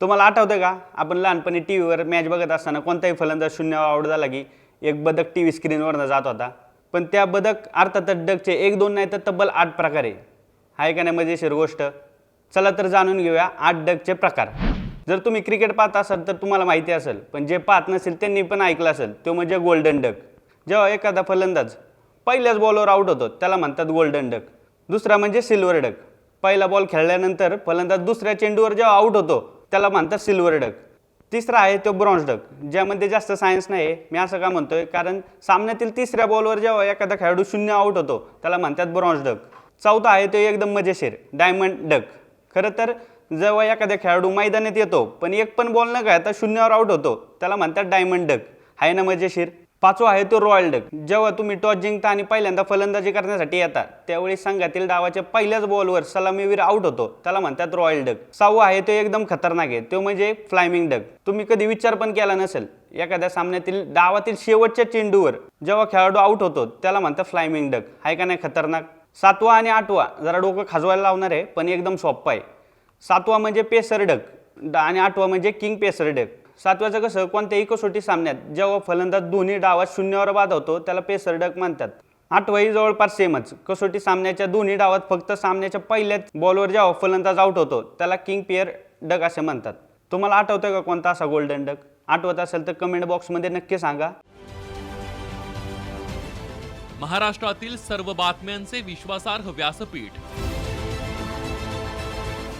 तुम्हाला आठवतं का? आपण लहानपणी टी व्हीवर मॅच बघत असताना कोणताही फलंदाज शून्य आउट झाला की एक बदक टी व्ही स्क्रीनवरनं जात होता. पण त्या बदक अर्थातच डगचे एक दोन नाही तर तब्बल आठ प्रकार. आहे आहे का नाही मजेशीर गोष्ट? चला तर जाणून घेऊया आठ डगचे प्रकार. जर तुम्ही क्रिकेट पाहत असाल तर तुम्हाला माहिती असेल पण जे पाहत नसेल त्यांनी पण ऐकलं असेल तो म्हणजे गोल्डन डक जेव्हा एखादा फलंदाज पहिल्याच बॉलवर आउट होतो त्याला म्हणतात गोल्डन डक दुसरा म्हणजे सिल्वर डक पहिला बॉल खेळल्यानंतर फलंदाज दुसऱ्या चेंडूवर जेव्हा आउट होतो त्याला म्हणतात सिल्वर डक तिसरा आहे तो ब्रॉन्झ डक ज्यामध्ये जास्त सायन्स नाही आहे मी असं का म्हणतोय? कारण सामन्यातील तिसऱ्या बॉलवर जेव्हा एखादा खेळाडू शून्य आउट होतो त्याला म्हणतात ब्रॉन्झ डक चौथा आहे तो एकदम मजेशीर डायमंड डक खरं तर जेव्हा एखाद्या खेळाडू मैदानात येतो पण एक पण बॉल न खेळता शून्यावर आउट होतो त्याला म्हणतात डायमंड डक आहे ना मजेशीर? पाचवा आहे तो रॉयल डक जेव्हा तुम्ही टॉस जिंकता आणि पहिल्यांदा फलंदाजी करण्यासाठी येतात त्यावेळी संघातील डावाच्या पहिल्याच बॉलवर सलामीवीर आउट होतो त्याला म्हणतात रॉयल डक सहावा आहे तो एकदम खतरनाक आहे तो म्हणजे फ्लायमिंग डक तुम्ही कधी विचार पण केला नसेल एखाद्या सामन्यातील डावातील शेवटच्या चेंडूवर जेव्हा खेळाडू आउट होतो त्याला म्हणतात फ्लायमिंग डक आहे का नाही खतरनाक? सातवा आणि आठवा जरा डोकं खाजवायला लावणार आहे पण एकदम सोप्पा आहे. सातवा म्हणजे पेसर डक ड- आणि आठवा म्हणजे किंग पेसर डक सातव्याचं कसं कोणत्याही कसोटी सामन्यात जेव्हा फलंदाज दोन्ही डावात शून्यावर बाद होतो त्याला पेसर डक म्हणतात. आठवाही जवळपास सेमच. कसोटी सामन्याच्या दोन्ही डावात फक्त सामन्याच्या पहिल्याच बॉलवर जेव्हा फलंदाज आउट होतो त्याला किंग पेअर डक असे म्हणतात. तुम्हाला आठवतं का कोणता असा गोल्डन डक? आठवत असेल तर कमेंट बॉक्समध्ये नक्की सांगा. महाराष्ट्रातील सर्व बातम्यांचे विश्वासार्ह व्यासपीठ.